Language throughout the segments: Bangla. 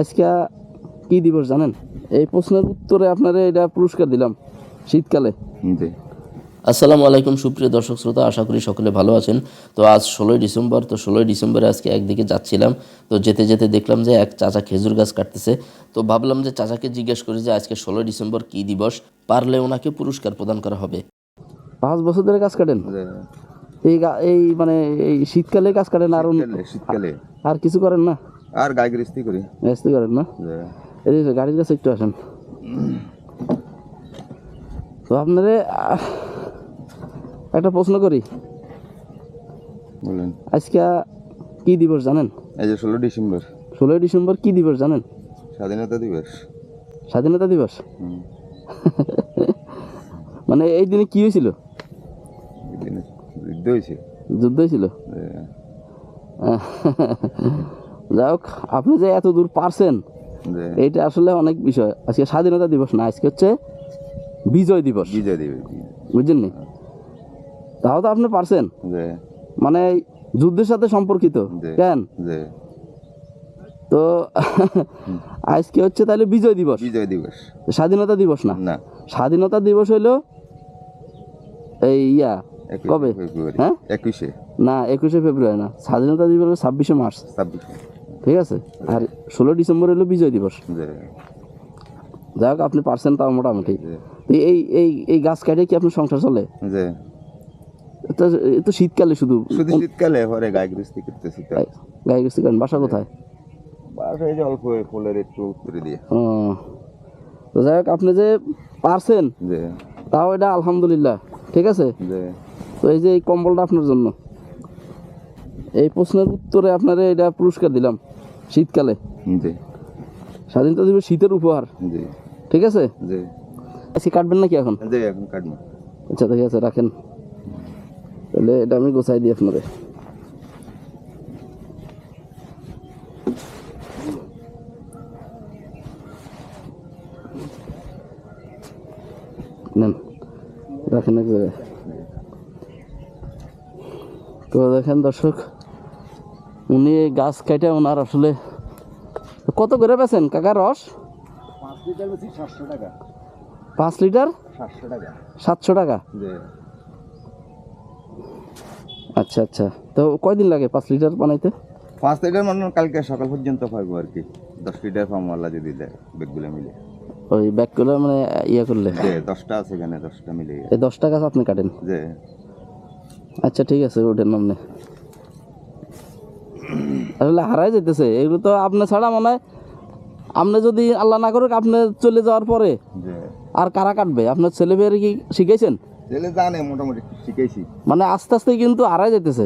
আজকে কি দিবস জানেন? এই প্রশ্নের উত্তরে আপনারা এটা পুরস্কার দিলাম শীতকালে। জি। আসসালামু আলাইকুম সুপ্রিয় দর্শক শ্রোতা আশা করি সকলে ভালো আছেন। তো আজ ষোলোই ডিসেম্বর তো ষোলোই ডিসেম্বরে আজকে একদিকে যাচ্ছিলাম। তো যেতে যেতে দেখলাম যে এক চাচা খেজুর গাছ কাটতেছে। তো ভাবলাম যে চাচাকে জিজ্ঞেস করি যে আজকে ষোলোই ডিসেম্বর কী দিবস? পারলে ওনাকে পুরস্কার প্রদান করা হবে। পাঁচ বছর ধরে গাছ কাটেন? এই এই মানে এই শীতকালে গাছ কাটেন আর শীতকালে। আর কিছু করেন না? আর গাই গৃহস্থী করি। ব্যস্ত করেন না? এই যে গাড়ির কাছে একটু আসেন। তো আপনারে একটা প্রশ্ন করি। বলেন। আজকে কি দিবস জানেন? এই যে ষোলো ডিসেম্বর। ষোলোই ডিসেম্বর কি দিবস জানেন? স্বাধীনতা দিবস। স্বাধীনতা দিবস? মানে এই দিনে কি হয়েছিল? যুদ্ধ হয়েছে। যুদ্ধ হয়েছিল। যাই হোক আপনি যে এত দূর পারছেন এটা আসলে অনেক বিষয়। আজকে স্বাধীনতা দিবস না আজকে হচ্ছে বিজয় দিবস। বিজয় দিবস। বুঝছেন নি? তাও তো আপনি পারছেন। মানে যুদ্ধের সাথে সম্পর্কিত। কেন? তো আজকে হচ্ছে তাহলে বিজয় দিবস। বিজয় দিবস। স্বাধীনতা দিবস না? না। স্বাধীনতা দিবস হইল এই ইয়া কবে? হ্যাঁ? একুশে। না একুশে ফেব্রুয়ারি না। স্বাধীনতা দিবস হলো ছাব্বিশে মার্চ। ছাব্বিশে। ঠিক আছে? আর ষোলো ডিসেম্বর হলো বিজয় দিবস। যাই হোক আপনি পারছেন তাও মোটামুটি। এই এই এই গাছ কাটে কি আপনার সংসার চলে? তো শীতকালে শুধু শুধু শীতকালে পরে গৃহস্থী করতেছি গায়ে গেছি করেন। বাসা কোথায়? বাস এই যে অল্প ফুলের একটু উত্তরে দিয়ে। তো যাই হোক আপনি যে পারছেন তাও এটা আলহামদুলিল্লাহ। ঠিক আছে? তো এই যে এই কম্বলটা আপনার জন্য। এই প্রশ্নের উত্তরে আপনারা এটা পুরস্কার দিলাম। শীতকালে? জি। স্বাধীনতা দিবস শীতের উপহার। জি। ঠিক আছে? জি। আজকে কাটবেন নাকি এখন? জি এখন কাটবো। আচ্ছা ঠিক আছে রাখেন। তাহলে এটা আমি গোছাই দিই আপনাদের। নেন রাখেন এক জায়গায়। তো দেখেন দর্শক উনি গাছ কেটে ওনার আসলে কত করে বেছেন কাকা রস? পাঁচ লিটার সাতশো টাকা। আচ্ছা আচ্ছা। তো কয়দিন লাগে পাঁচ লিটার বানাইতে? পাঁচ লিটার মানে কালকে সকাল পর্যন্ত পাইবো আর কি। দশ লিটার পামওয়ালা যদি দেয় ব্যাগগুলো মিলে। ওই ব্যাগগুলো মানে ইয়ে করলে? দশটা আছে এখানে দশটা মিলে। এই দশ টাকা আপনি কাটেন? যে আচ্ছা ঠিক আছে ওটার নাম নেই। আসলে হারাই যেতেছে এগুলো তো আপনি ছাড়া মনে হয় আপনি যদি আল্লাহ না করুক আপনি চলে যাওয়ার পরে আর কারা কাটবে? আপনার ছেলে মেয়ের কি শিখেছেন জানে মোটামুটি শিখেছি মানে আস্তে আস্তে কিন্তু হারাই যেতেছে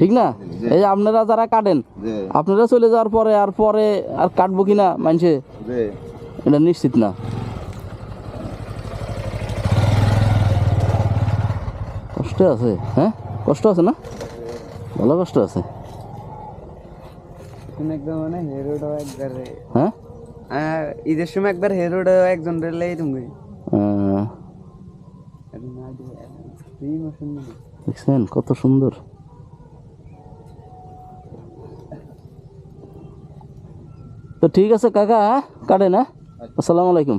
ঠিক না? এই আপনারা যারা কাটেন আপনারা চলে যাওয়ার পরে আর পরে আর কাটবো কিনা মানুষে এটা নিশ্চিত না। কষ্ট আছে হ্যাঁ? কষ্ট আছে না? ভালো কষ্ট আছে। একদম মানে হেরোডো একবার হ্যাঁ? আর ঈদের সময় একবার হেরোড একজন রেলাই তুমি দেখছেন? কত সুন্দর। তো ঠিক আছে কাকা হ্যাঁ? কাটে না আসসালামু আলাইকুম।